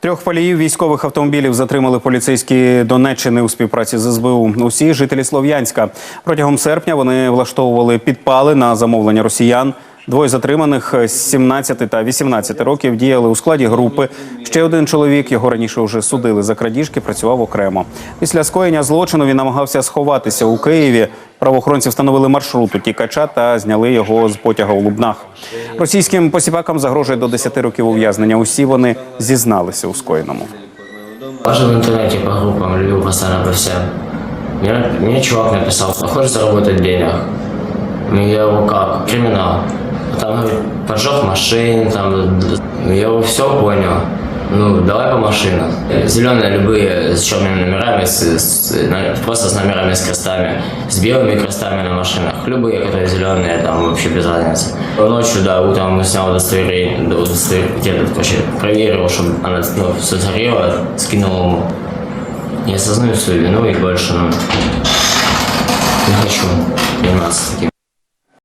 Трьох паліїв військових автомобілів затримали поліцейські Донеччини у співпраці з СБУ. Усі жителі Слов'янська. Протягом серпня вони влаштовували підпали на замовлення росіян. Двоє затриманих з 17 та 18 років діяли у складі групи. Ще один чоловік, його раніше вже судили за крадіжки, працював окремо. Після скоєння злочину він намагався сховатися у Києві. Правоохоронці встановили маршрут утікача та зняли його з потяга у Лубнах. Російським посіпакам загрожує до 10 років ув'язнення. Усі вони зізналися у скоєному. Даже в интернете по группам любил постоянно по всем. Мне, чувак написал, хочешь заработать денег? Ну, Я его как? Криминал. Там поджог машин, там, я все понял. Ну, давай по машинам. Зеленые любые с черными номерами, с, с- просто с номерами с крестами, с белыми крестами на машинах. Любые, которые зеленые, там вообще без разницы. Ночью, да, утром снял удостоверение, да, удостоверение, короче, проверил, чтобы она ну, все сгорело, скинул ему. Я осознаю свою вину и больше, ну, не хочу заниматься таким.